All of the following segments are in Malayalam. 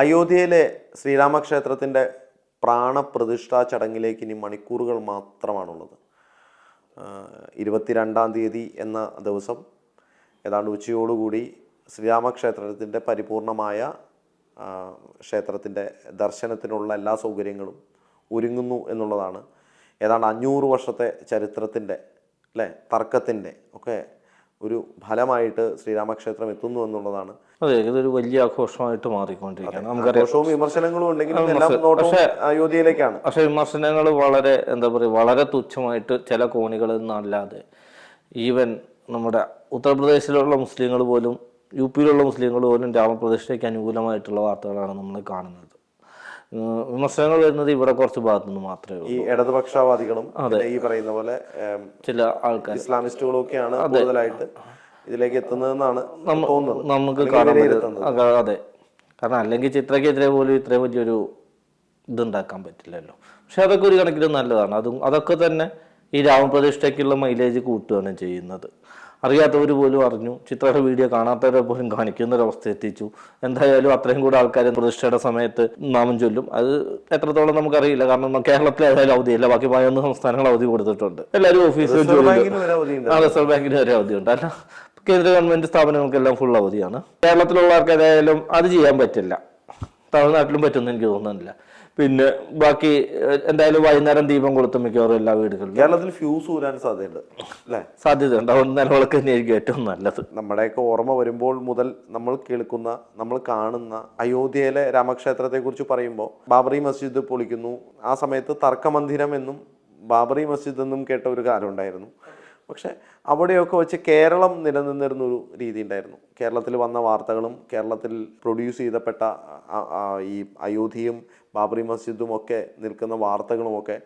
അയോധ്യയിലെ ശ്രീരാമക്ഷേത്രത്തിന്റെ പ്രാണപ്രതിഷ്ഠാ ചടങ്ങിലേക്ക് ഇനി മണിക്കൂറുകൾ മാത്രമാണുള്ളത്. ഇരുപത്തിരണ്ടാം തീയതി എന്ന ദിവസം ഏതാണ്ട് ഉച്ചയോടുകൂടി ശ്രീരാമക്ഷേത്രത്തിന്റെ പരിപൂർണമായ ക്ഷേത്രത്തിന്റെ ദർശനത്തിനുള്ള എല്ലാ സൗകര്യങ്ങളും ഒരുങ്ങുന്നു എന്നുള്ളതാണ്. ഏതാണ്ട് അഞ്ഞൂറ് വർഷത്തെ ചരിത്രത്തിന്റെ അല്ലേ തർക്കത്തിന്റെ ഒക്കെ ഒരു ഫലമായിട്ട് ശ്രീരാമക്ഷേത്രം എത്തുന്നു എന്നുള്ളതാണ്. അതെ ഇതൊരു വലിയ ആഘോഷമായിട്ട് മാറിക്കൊണ്ടിരിക്കുകയാണ്. നമുക്കറിയാം വിമർശനങ്ങളും ഉണ്ടെങ്കിലും അയോധ്യയിലേക്കാണ്. പക്ഷെ വിമർശനങ്ങൾ വളരെ എന്താ പറയുക വളരെ തുച്ഛമായിട്ട് ചില കോണികളിൽ നിന്നല്ലാതെ ഈവൻ നമ്മുടെ ഉത്തർപ്രദേശിലുള്ള മുസ്ലിങ്ങൾ പോലും യു പിയിലുള്ള മുസ്ലിങ്ങൾ പോലും രാമപ്രദേശത്തേക്ക് അനുകൂലമായിട്ടുള്ള വാർത്തകളാണ് നമ്മൾ കാണുന്നത്. വിമർശനങ്ങൾ വരുന്നത് ഇവിടെ കുറച്ച് ഭാഗത്തു നിന്ന് മാത്രമേ ഉള്ളൂ. ഈ ഇടതുപക്ഷവാദികളും അതെ. ഈ പറയുന്ന പോലെ ചില ആൾക്കാർ ഇസ്ലാമിസ്റ്റുകളും ഒക്കെയാണ് കൂടുതലായിട്ട് ഇതിലേക്ക് എത്തുന്നതെന്നാണ് തോന്നുന്നത്. നമുക്ക് അതെ, കാരണം അല്ലെങ്കിൽ ചിത്രക്കെതിരെ പോലും ഇത്രയും വലിയൊരു ഇതുണ്ടാക്കാൻ പറ്റില്ലല്ലോ. പക്ഷെ അതൊക്കെ ഒരു കണക്കിന് നല്ലതാണ്. അതും അതൊക്കെ തന്നെ ഈ രാമപ്രതിഷ്ഠയ്ക്കുള്ള മൈലേജ് കൂട്ടുകയാണ് ചെയ്യുന്നത്. അറിയാത്തവർ പോലും അറിഞ്ഞു. ചിത്രയുടെ വീഡിയോ കാണാത്തവരെ പോലും കാണിക്കുന്ന ഒരു അവസ്ഥ എത്തിച്ചു എന്തായാലും അത്രയും കൂടെ ആൾക്കാർ പ്രതിഷ്ഠയുടെ സമയത്ത് നാമം ചൊല്ലും. അത് എത്രത്തോളം നമുക്കറിയില്ല. കാരണം കേരളത്തിൽ ഏതായാലും അവധിയില്ല. ബാക്കി പതിനൊന്ന് സംസ്ഥാനങ്ങൾ അവധി കൊടുത്തിട്ടുണ്ട്. എല്ലാവരും ഓഫീസിൽ റിസർവ് ബാങ്കിന് വരെ അവധിയുണ്ട്. അല്ല കേന്ദ്ര ഗവൺമെന്റ് സ്ഥാപനങ്ങൾക്കെല്ലാം ഫുൾ അവധിയാണ്. കേരളത്തിലുള്ളവർക്ക് ഏതായാലും അത് ചെയ്യാൻ പറ്റില്ല. തമിഴ്നാട്ടിലും പറ്റുമെന്ന് എനിക്ക് തോന്നുന്നില്ല. പിന്നെ ബാക്കി എന്തായാലും വൈകുന്നേരം ദീപം കൊളുത്തും മിക്കവാറും എല്ലാ വീടുകളിലും. കേരളത്തിൽ ഫ്യൂസ് ഊരാൻ സാധ്യതയുണ്ട് അല്ലേ? സാധ്യതയുണ്ട്. അതുകൊണ്ട് നിലവിളക്ക് തന്നെയായിരിക്കും ഏറ്റവും നല്ലത്. നമ്മുടെയൊക്കെ ഓർമ്മ വരുമ്പോൾ മുതൽ നമ്മൾ കേൾക്കുന്ന നമ്മൾ കാണുന്ന അയോധ്യയിലെ രാമക്ഷേത്രത്തെ കുറിച്ച് പറയുമ്പോൾ ബാബറി മസ്ജിദ് പൊളിക്കുന്നു. ആ സമയത്ത് തർക്കമന്ദിരം എന്നും ബാബറി മസ്ജിദ് എന്നും കേട്ട ഒരു കാലം ഉണ്ടായിരുന്നു. പക്ഷെ അവിടെയൊക്കെ വെച്ച് കേരളം നിലനിന്നിരുന്ന ഒരു രീതി ഉണ്ടായിരുന്നു കേരളത്തിൽ വന്ന വാർത്തകളും കേരളത്തിൽ പ്രൊഡ്യൂസ് ചെയ്തപ്പെട്ട ഈ അയോധ്യയും ബാബറി മസ്ജിദും ഒക്കെ നിൽക്കുന്ന വാർത്തകളുമൊക്കെ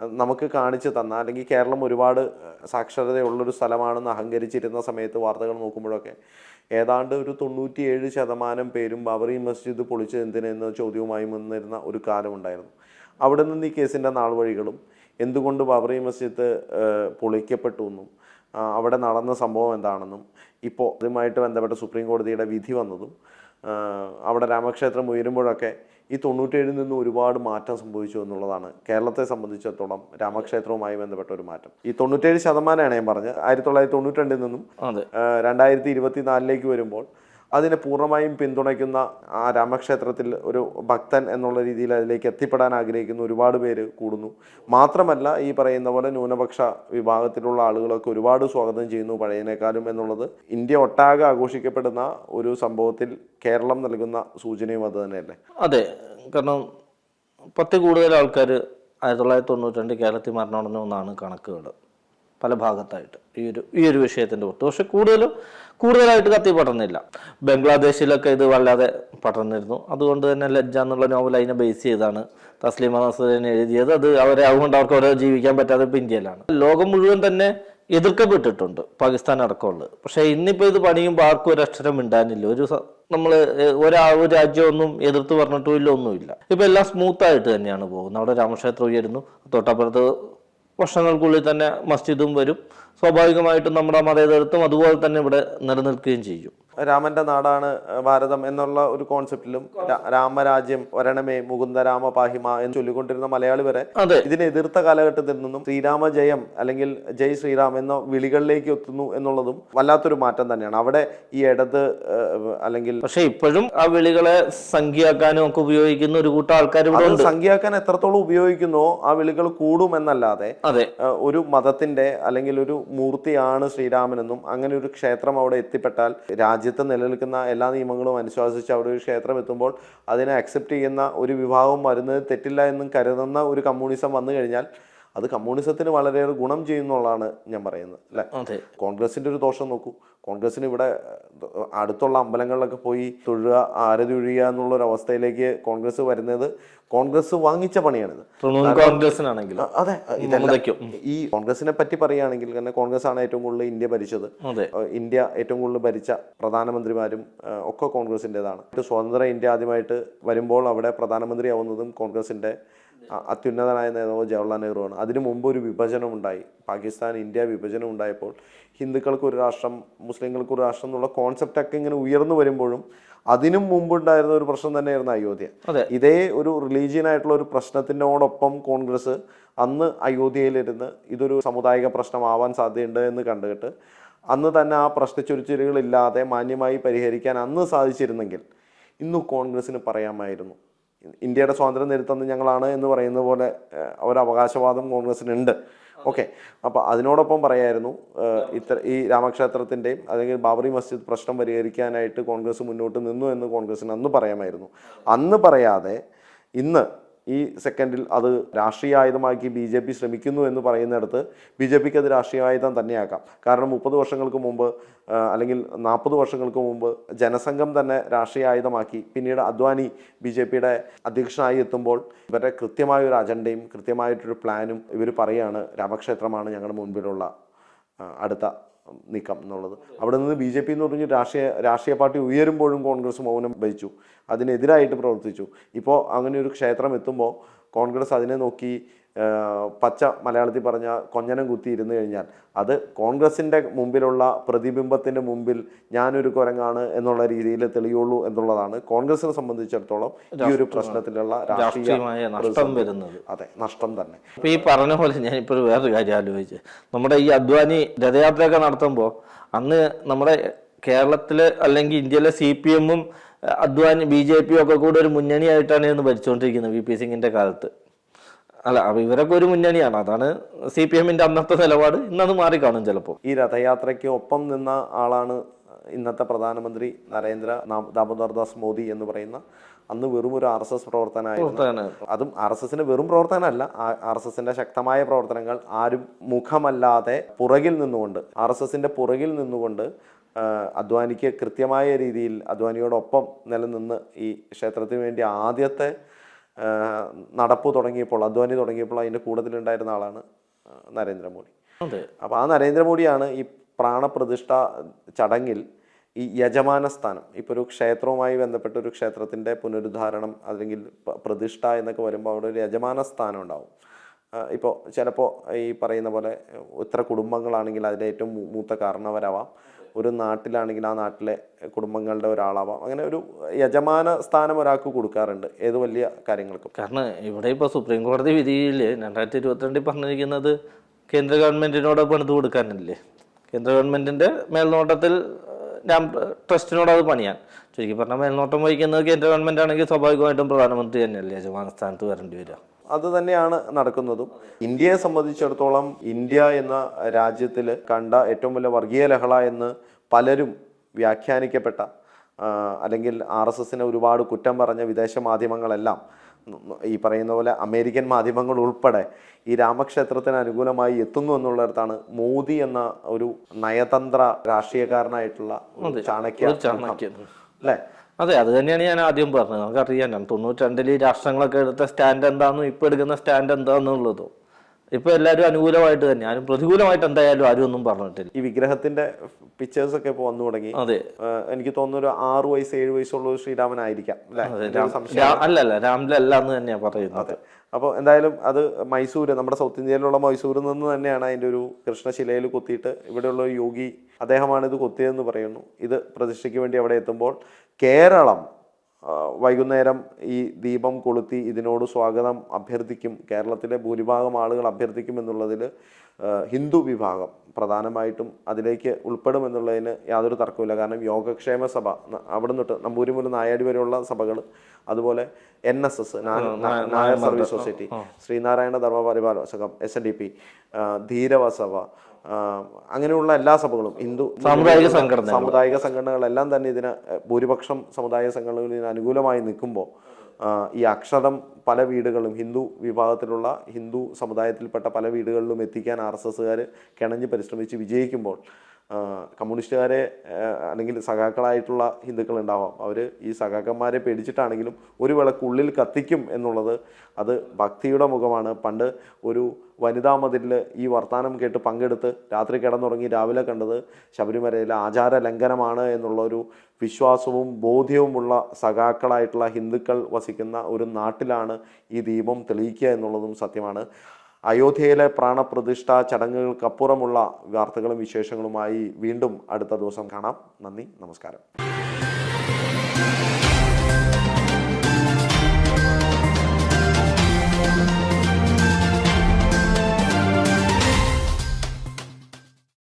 നമുക്ക് കാണിച്ചു തന്ന അല്ലെങ്കിൽ കേരളം ഒരുപാട് സാക്ഷരതയുള്ളൊരു സ്ഥലമാണെന്ന് അഹങ്കരിച്ചിരുന്ന സമയത്ത് വാർത്തകൾ നോക്കുമ്പോഴൊക്കെ ഏതാണ്ട് ഒരു തൊണ്ണൂറ്റിയേഴ് ശതമാനം പേരും ബാബറി മസ്ജിദ് പൊളിച്ചത് എന്തിനെന്ന ചോദ്യവുമായി മുന്നിരുന്ന ഒരു കാലമുണ്ടായിരുന്നു. അവിടെ നിന്ന് ഈ കേസിന്റെ നാൾവഴികളും എന്തുകൊണ്ട് ബാബറി മസ്ജിദ് പൊളിക്കപ്പെട്ടു എന്നും അവിടെ നടന്ന സംഭവം എന്താണെന്നും ഇപ്പോൾ ഇതുമായിട്ട് ബന്ധപ്പെട്ട സുപ്രീം കോടതിയുടെ വിധി വന്നതും അവിടെ രാമക്ഷേത്രം ഉയരുമ്പോഴൊക്കെ ഈ തൊണ്ണൂറ്റേഴിൽ നിന്ന് ഒരുപാട് മാറ്റം സംഭവിച്ചു എന്നുള്ളതാണ് കേരളത്തെ സംബന്ധിച്ചിടത്തോളം രാമക്ഷേത്രവുമായി ബന്ധപ്പെട്ട ഒരു മാറ്റം. ഈ തൊണ്ണൂറ്റേഴ് ശതമാനമാണ് ഞാൻ പറഞ്ഞത്. ആയിരത്തി തൊള്ളായിരത്തി തൊണ്ണൂറ്റി രണ്ടിൽ നിന്നും അതെ. ഇരുപത്തി രണ്ടായിരത്തി ഇരുപത്തിനാലിലേക്ക് വരുമ്പോൾ അതിനെ പൂർണമായും പിന്തുണയ്ക്കുന്ന ആ രാമക്ഷേത്രത്തിൽ ഒരു ഭക്തൻ എന്നുള്ള രീതിയിൽ അതിലേക്ക് എത്തിപ്പെടാൻ ആഗ്രഹിക്കുന്ന ഒരുപാട് പേര് കൂടുന്നു. മാത്രമല്ല ഈ പറയുന്ന പോലെ ന്യൂനപക്ഷ വിഭാഗത്തിലുള്ള ആളുകളൊക്കെ ഒരുപാട് സ്വാഗതം ചെയ്യുന്നു പഴയതിനേക്കാളും എന്നുള്ളത് ഇന്ത്യ ഒട്ടാകെ ആഘോഷിക്കപ്പെടുന്ന ഒരു സംഭവത്തിൽ കേരളം നൽകുന്ന സൂചനയും അത് തന്നെയല്ലേ? അതെ. കാരണം പത്ത് കൂടുതൽ ആൾക്കാർ ആയിരത്തി തൊള്ളായിരത്തി തൊണ്ണൂറ്റി രണ്ട് കേരളത്തിൽ മരണമടഞ്ഞു എന്നാണ് കണക്കുകൾ പല ഭാഗത്തായിട്ട് ഈ ഒരു ഈ ഒരു വിഷയത്തിന്റെ പുറത്ത്. പക്ഷെ കൂടുതലും കൂടുതലായിട്ട് കത്തി പടർന്നില്ല. ബംഗ്ലാദേശിലൊക്കെ ഇത് വല്ലാതെ പടർന്നിരുന്നു. അതുകൊണ്ട് തന്നെ ലജ്ജ എന്നുള്ള നോവൽ അതിനെ ബേസ് ചെയ്താണ് തസ്ലീമ നസറിനെ എഴുതിയത്. അത് അവരെ അതുകൊണ്ട് അവർക്ക് അവരെ ജീവിക്കാൻ പറ്റാതെ ഇപ്പം ഇന്ത്യയിലാണ്. ലോകം മുഴുവൻ തന്നെ എതിർക്കപ്പെട്ടിട്ടുണ്ട് പാകിസ്ഥാൻ അടക്കമുള്ളത്. പക്ഷേ ഇന്നിപ്പോൾ ഇത് പണിയുമ്പോൾ ആർക്കും ഒരു അക്ഷരം മിണ്ടാനില്ല. ഒരു നമ്മൾ ഒരാ ഒരു രാജ്യമൊന്നും എതിർത്ത് പറഞ്ഞിട്ടും ഇല്ല ഒന്നുമില്ല. ഇപ്പം എല്ലാം സ്മൂത്തായിട്ട് തന്നെയാണ് പോകുന്നത്. അവിടെ രാമക്ഷേത്രം ഉയരുന്നു. തൊട്ടപ്പുറത്ത് വർഷങ്ങൾക്കുള്ളിൽ തന്നെ മസ്ജിദും വരും. സ്വാഭാവികമായിട്ടും നമ്മുടെ മതേതരത്വം അതുപോലെ തന്നെ ഇവിടെ നിലനിൽക്കുകയും ചെയ്യും. രാമന്റെ നാടാണ് ഭാരതം എന്നുള്ള ഒരു കോൺസെപ്റ്റിലും രാമരാജ്യം വരണമേ മുകുന്ദ രാമ പാഹിമ എന്ന് ചൊല്ലിക്കൊണ്ടിരുന്ന മലയാളി വരെ ഇതിനെ എതിർത്ത കാലഘട്ടത്തിൽ നിന്നും ശ്രീരാമ ജയം അല്ലെങ്കിൽ ജയ് ശ്രീറാം എന്ന വിളികളിലേക്ക് എത്തുന്നു എന്നുള്ളതും വല്ലാത്തൊരു മാറ്റം തന്നെയാണ്. അവിടെ ഈ ഇടത് അല്ലെങ്കിൽ പക്ഷെ ഇപ്പോഴും ആ വിളികളെ സംഖ്യയാക്കാനും ഒക്കെ ഉപയോഗിക്കുന്ന ഒരു കൂട്ടം ആൾക്കാർ സംഖ്യാക്കാൻ സംഖ്യയാക്കാൻ എത്രത്തോളം ഉപയോഗിക്കുന്നോ ആ വിളികൾ കൂടുമെന്നല്ലാതെ അതെ. ഒരു മതത്തിന്റെ അല്ലെങ്കിൽ ഒരു മൂർത്തിയാണ് ശ്രീരാമനെന്നും അങ്ങനെ ഒരു ക്ഷേത്രം അവിടെ എത്തിപ്പെട്ടാൽ രാജ്യത്ത് നിലനിൽക്കുന്ന എല്ലാ നിയമങ്ങളും അനുശാസിച്ച് അവിടെ ഒരു ക്ഷേത്രം എത്തുമ്പോൾ അതിനെ അക്സെപ്റ്റ് ചെയ്യുന്ന ഒരു വിഭാഗം വരുന്നത് തെറ്റില്ല എന്നും കരുതുന്ന ഒരു കമ്മ്യൂണിസം വന്നു കഴിഞ്ഞാൽ അത് കമ്മ്യൂണിസത്തിന് വളരെയേറെ ഗുണം ചെയ്യുന്നുള്ളതാണ് ഞാൻ പറയുന്നത് അല്ലെ? കോൺഗ്രസിന്റെ ഒരു ദോഷം നോക്കൂ. കോൺഗ്രസിന് ഇവിടെ അടുത്തുള്ള അമ്പലങ്ങളിലൊക്കെ പോയി തൊഴുക ആരതി ഒഴിയുക എന്നുള്ള ഒരു അവസ്ഥയിലേക്ക് കോൺഗ്രസ് വരുന്നത് കോൺഗ്രസ് വാങ്ങിച്ച പണിയാണിത്. കോൺഗ്രസിനാണെങ്കിൽ അതെ ഈ കോൺഗ്രസിനെ പറ്റി പറയുകയാണെങ്കിൽ തന്നെ കോൺഗ്രസ് ആണ് ഏറ്റവും കൂടുതൽ ഇന്ത്യ ഭരിച്ചത്. ഇന്ത്യ ഏറ്റവും കൂടുതൽ ഭരിച്ച പ്രധാനമന്ത്രിമാരും ഒക്കെ കോൺഗ്രസിന്റെതാണ് സ്വതന്ത്ര ഇന്ത്യ ആദ്യമായിട്ട് വരുമ്പോൾ അവിടെ പ്രധാനമന്ത്രിയാവുന്നതും കോൺഗ്രസിന്റെ അ- അത്യുന്നതനായ നേതാവ് ജവഹർലാൽ നെഹ്റുവാണ് അതിനു മുമ്പ് ഒരു വിഭജനം ഉണ്ടായി പാകിസ്ഥാൻ ഇന്ത്യ വിഭജനം ഉണ്ടായപ്പോൾ ഹിന്ദുക്കൾക്ക് ഒരു രാഷ്ട്രം മുസ്ലിങ്ങൾക്ക് ഒരു രാഷ്ട്രം എന്നുള്ള കോൺസെപ്റ്റൊക്കെ ഇങ്ങനെ ഉയർന്നു വരുമ്പോഴും അതിനും മുമ്പുണ്ടായിരുന്ന ഒരു പ്രശ്നം തന്നെയായിരുന്നു അയോധ്യ. ഇതേ ഒരു റിലീജിയൻ ആയിട്ടുള്ള ഒരു പ്രശ്നത്തിനോടൊപ്പം കോൺഗ്രസ് അന്ന് അയോധ്യയിലിരുന്ന് ഇതൊരു സമുദായിക പ്രശ്നമാവാൻ സാധ്യതയുണ്ട് എന്ന് കണ്ടിട്ട് അന്ന് തന്നെ ആ പ്രശ്നച്ചുരുച്ചിലുകളില്ലാതെ മാന്യമായി പരിഹരിക്കാൻ അന്ന് സാധിച്ചിരുന്നെങ്കിൽ ഇന്ന് കോൺഗ്രസ്സിന് പറയാമായിരുന്നു. ഇന്ത്യയുടെ സ്വാതന്ത്ര്യം നേരിത്തന്ന് ഞങ്ങളാണ് എന്ന് പറയുന്ന പോലെ ഒരു അവകാശവാദം കോൺഗ്രസിനുണ്ട്. ഓക്കെ. അപ്പോൾ അതിനോടൊപ്പം പറയായിരുന്നു ഇത്ര ഈ രാമക്ഷേത്രത്തിന്റെയും അല്ലെങ്കിൽ ബാബറി മസ്ജിദ് പ്രശ്നം പരിഹരിക്കാനായിട്ട് കോൺഗ്രസ് മുന്നോട്ട് നിന്നു എന്ന് കോൺഗ്രസ്സിന് അന്ന് പറയാമായിരുന്നു. അന്ന് പറയാതെ ഇന്ന് ഈ സെക്കൻഡിൽ അത് രാഷ്ട്രീയ ആയുധമാക്കി ബി ജെ പി ശ്രമിക്കുന്നു എന്ന് പറയുന്നിടത്ത് ബി ജെ പിക്ക് അത് രാഷ്ട്രീയ ആയുധം തന്നെയാക്കാം. കാരണം മുപ്പത് വർഷങ്ങൾക്ക് മുമ്പ് അല്ലെങ്കിൽ നാൽപ്പത് വർഷങ്ങൾക്ക് മുമ്പ് ജനസംഘം തന്നെ രാഷ്ട്രീയ ആയുധമാക്കി പിന്നീട് അദ്വാനി ബി ജെ പിയുടെ അധ്യക്ഷനായി എത്തുമ്പോൾ ഇവരുടെ കൃത്യമായ ഒരു അജണ്ടയും കൃത്യമായിട്ടൊരു പ്ലാനും ഇവർ പറയുകയാണ് രാമക്ഷേത്രമാണ് ഞങ്ങളുടെ മുൻപിലുള്ള അടുത്ത നീക്കം എന്നുള്ളത്. അവിടെ നിന്ന് ബി ജെ പി എന്ന് പറഞ്ഞ് രാഷ്ട്രീയ രാഷ്ട്രീയ പാർട്ടി ഉയരുമ്പോഴും കോൺഗ്രസ് മൗനം വഹിച്ചു. അതിനെതിരായിട്ട് പ്രവർത്തിച്ചു. ഇപ്പോൾ അങ്ങനെ ഒരു ക്ഷേത്രം എത്തുമ്പോൾ കോൺഗ്രസ് അതിനെ നോക്കി പച്ച മലയാളത്തിൽ പറഞ്ഞ കൊഞ്ഞനം കുത്തി ഇരുന്നു കഴിഞ്ഞാൽ അത് കോൺഗ്രസിന്റെ മുമ്പിലുള്ള പ്രതിബിംബത്തിന്റെ മുമ്പിൽ ഞാനൊരു കുരങ്ങാണ് എന്നുള്ള രീതിയിൽ തെളിയുള്ളൂ എന്നുള്ളതാണ് കോൺഗ്രസിനെ സംബന്ധിച്ചിടത്തോളം ഈ ഒരു പ്രശ്നത്തിലുള്ള രാഷ്ട്രീയമായ നഷ്ടം വരുന്നത്. അതെ നഷ്ടം തന്നെ. ഇപ്പൊ ഈ പറഞ്ഞ പോലെ ഞാനിപ്പോൾ വേറൊരു കാര്യം ആലോചിച്ച്. നമ്മുടെ ഈ അദ്വാനി രഥയാത്രയൊക്കെ നടത്തുമ്പോൾ അന്ന് നമ്മുടെ കേരളത്തിൽ അല്ലെങ്കിൽ ഇന്ത്യയിലെ സി പി എമ്മും അദ്വാനി ബി ജെ പി ഒക്കെ കൂടെ ഒരു മുന്നണിയായിട്ടാണ് ഇന്ന് ഭരിച്ചുകൊണ്ടിരിക്കുന്നത് വി പി സിംഗിന്റെ കാലത്ത്. അല്ല അപ്പൊ ഇവരൊക്കെ ഒരു മുന്നണിയാണ്. അതാണ് സി പി എമ്മിന്റെ അന്നത്തെ നിലപാട്. ഇന്നത് മാറിക്കാണും ചിലപ്പോൾ ഈ രഥയാത്രയ്ക്ക് ഒപ്പം നിന്ന ആളാണ് ഇന്നത്തെ പ്രധാനമന്ത്രി നരേന്ദ്ര ദാമോദർദാസ് ദാമോദർ ദാസ് മോദി എന്ന് പറയുന്ന അന്ന് വെറും ഒരു ആർ എസ് എസ് പ്രവർത്തനമായിരുന്നു അതും ആർ എസ് എസിന്റെ വെറും പ്രവർത്തനമല്ല ആർ എസ് എസിന്റെ ശക്തമായ പ്രവർത്തനങ്ങൾ ആരും മുഖമല്ലാതെ പുറകിൽ നിന്നുകൊണ്ട് ആർ എസ് എസിന്റെ പുറകിൽ നിന്നുകൊണ്ട് അദ്വാനിക്ക് കൃത്യമായ രീതിയിൽ അദ്വാനിയോടൊപ്പം നിലനിന്ന് ഈ ക്ഷേത്രത്തിന് വേണ്ടി ആദ്യത്തെ നടപ്പ് തുടങ്ങിയപ്പോൾ അദ്വാനി തുടങ്ങിയപ്പോൾ അതിന്റെ കൂട്ടത്തിലുണ്ടായിരുന്ന ആളാണ് നരേന്ദ്രമോദി. അപ്പോൾ ആ നരേന്ദ്രമോദിയാണ് ഈ പ്രാണപ്രതിഷ്ഠ ചടങ്ങിൽ ഈ യജമാന സ്ഥാനം. ഇപ്പോൾ ഒരു ക്ഷേത്രവുമായി ബന്ധപ്പെട്ട ഒരു ക്ഷേത്രത്തിന്റെ പുനരുദ്ധാരണം അല്ലെങ്കിൽ പ്രതിഷ്ഠ എന്നൊക്കെ വരുമ്പോൾ അവിടെ ഒരു യജമാന സ്ഥാനം ഉണ്ടാവും. ഇപ്പോൾ ചിലപ്പോൾ ഈ പറയുന്ന പോലെ ഇത്ര കുടുംബങ്ങളാണെങ്കിൽ അതിന്റെ ഏറ്റവും മൂത്ത കാരണവരാവാം. ഒരു നാട്ടിലാണെങ്കിൽ ആ നാട്ടിലെ കുടുംബങ്ങളുടെ ഒരാളാവാം. അങ്ങനെ ഒരു യജമാന സ്ഥാനം ഒരാൾക്ക് കൊടുക്കാറുണ്ട്. ഏത് വലിയ കാര്യങ്ങൾക്കും. കാരണം ഇവിടെ ഇപ്പോൾ സുപ്രീം കോടതി വിധിയിൽ രണ്ടായിരത്തി ഇരുപത്തിരണ്ടിൽ പറഞ്ഞിരിക്കുന്നത് കേന്ദ്ര ഗവൺമെന്റിനോട് പണിത് കൊടുക്കാനല്ലേ? കേന്ദ്ര ഗവൺമെന്റിന്റെ മേൽനോട്ടത്തിൽ ഞാൻ ട്രസ്റ്റിനോട് അത് പണിയാൻ. ചുരുക്കി പറഞ്ഞാൽ മേൽനോട്ടം വഹിക്കുന്നത് കേന്ദ്ര ഗവൺമെന്റ് ആണെങ്കിൽ സ്വാഭാവികമായിട്ടും പ്രധാനമന്ത്രി തന്നെയല്ലേ? യജമാന സ്ഥാനത്ത് വരേണ്ടി വരിക. അത് തന്നെയാണ് നടക്കുന്നതും. ഇന്ത്യയെ സംബന്ധിച്ചിടത്തോളം ഇന്ത്യ എന്ന രാജ്യത്തിൽ കണ്ട ഏറ്റവും വലിയ വർഗീയ ലഹള എന്ന് പലരും വ്യാഖ്യാനിക്കപ്പെട്ട അല്ലെങ്കിൽ ആർ എസ് എസിനെ ഒരുപാട് കുറ്റം പറഞ്ഞ വിദേശ മാധ്യമങ്ങളെല്ലാം ഈ പറയുന്ന പോലെ അമേരിക്കൻ മാധ്യമങ്ങൾ ഉൾപ്പെടെ ഈ രാമക്ഷേത്രത്തിന് അനുകൂലമായി എത്തുന്നു എന്നുള്ളിടത്താണ് മോദി എന്ന ഒരു നയതന്ത്ര രാഷ്ട്രീയക്കാരനായിട്ടുള്ള ചാണക്യ അല്ലേ? അതെ അത് തന്നെയാണ് ഞാൻ ആദ്യം പറഞ്ഞത്. നമുക്കറിയാം തൊണ്ണൂറ്റി രണ്ടിൽ രാഷ്ട്രങ്ങളൊക്കെ എടുത്ത സ്റ്റാൻഡ് എന്താണെന്നും ഇപ്പൊ എടുക്കുന്ന സ്റ്റാൻഡ് എന്താണെന്നുള്ളതും. ഇപ്പൊ എല്ലാവരും അനുകൂലമായിട്ട് തന്നെ. ആരും പ്രതികൂലമായിട്ട് എന്തായാലും ആരും ഒന്നും പറഞ്ഞിട്ടില്ല. ഈ വിഗ്രഹത്തിന്റെ പിക്ചേഴ്സ് ഒക്കെ ഇപ്പൊ വന്നു തുടങ്ങി. അതെ. എനിക്ക് തോന്നുന്നു ഒരു ആറ് വയസ്സ് ഏഴ് വയസ്സുള്ള ഒരു ശ്രീരാമനായിരിക്കാം അല്ലേ? അല്ലല്ല രാമിലല്ല എന്ന് തന്നെയാ പറയുന്നത്. അപ്പോൾ എന്തായാലും അത് മൈസൂര് നമ്മുടെ സൗത്ത് ഇന്ത്യയിലുള്ള മൈസൂരിൽ നിന്ന് തന്നെയാണ് അതിന്റെ ഒരു കൃഷ്ണശിലയിൽ കൊത്തിയിട്ട് ഇവിടെയുള്ള ഒരു യോഗി അദ്ദേഹമാണ് ഇത് കൊത്തിയതെന്ന് പറയുന്നു. ഇത് പ്രതിഷ്ഠയ്ക്ക് വേണ്ടി അവിടെ എത്തുമ്പോൾ കേരളം വൈകുന്നേരം ഈ ദീപം കൊളുത്തി ഇതിനോട് സ്വാഗതം അഭ്യർത്ഥിക്കും. കേരളത്തിലെ ഭൂരിഭാഗം ആളുകൾ അഭ്യർത്ഥിക്കും എന്നുള്ളതിൽ ഹിന്ദു വിഭാഗം പ്രധാനമായിട്ടും അതിലേക്ക് ഉൾപ്പെടുമെന്നുള്ളതിന് യാതൊരു തർക്കമില്ല കാരണം യോഗക്ഷേമ സഭ അവിടെ നിന്നിട്ട് നമ്പൂരി മുതൽ നായാടി വരെയുള്ള സഭകൾ അതുപോലെ N S S Nair service society Sreenarayana Dharma Paripalana Sangham S N D P Dheevara Sabha അങ്ങനെയുള്ള എല്ലാ സഭകളും ഹിന്ദു സാമുദായിക സംഘടന സാമുദായിക സംഘടനകളെല്ലാം തന്നെ ഇതിന് ഭൂരിപക്ഷം സമുദായ സംഘടനകൾ ഇതിന് അനുകൂലമായി നിൽക്കുമ്പോൾ ഈ അക്ഷരം പല വീടുകളും ഹിന്ദു വിഭാഗത്തിലുള്ള ഹിന്ദു സമുദായത്തിൽപ്പെട്ട പല വീടുകളിലും എത്തിക്കാൻ ആർ എസ് എസ്സുകാർ കിണഞ്ഞ് പരിശ്രമിച്ച് വിജയിക്കുമ്പോൾ കമ്മ്യൂണിസ്റ്റുകാരെ അല്ലെങ്കിൽ സഖാക്കളായിട്ടുള്ള ഹിന്ദുക്കൾ ഉണ്ടാവാം അവർ ഈ സഖാക്കന്മാരെ പേടിച്ചിട്ടാണെങ്കിലും ഒരു വിളക്കുള്ളിൽ കത്തിക്കും എന്നുള്ളത് അത് ഭക്തിയുടെ മുഖമാണ്. പണ്ട് ഒരു വനിതാ മതിലിൽ ഈ വർത്തമാനം കേട്ട് പങ്കെടുത്ത് രാത്രി കിടന്നുറങ്ങി രാവിലെ കണ്ടത് ശബരിമലയിലെ ആചാര ലംഘനമാണ് എന്നുള്ള ഒരു വിശ്വാസവും ബോധ്യവുമുള്ള സഖാക്കളായിട്ടുള്ള ഹിന്ദുക്കൾ വസിക്കുന്ന ഒരു നാട്ടിലാണ് ഈ ദീപം തെളിയിക്കുക എന്നുള്ളതും സത്യമാണ്. അയോധ്യയിലെ പ്രാണപ്രതിഷ്ഠ ചടങ്ങുകൾക്കപ്പുറമുള്ള വാർത്തകളും വിശേഷങ്ങളുമായി വീണ്ടും അടുത്ത ദിവസം കാണാം. നന്ദി നമസ്കാരം.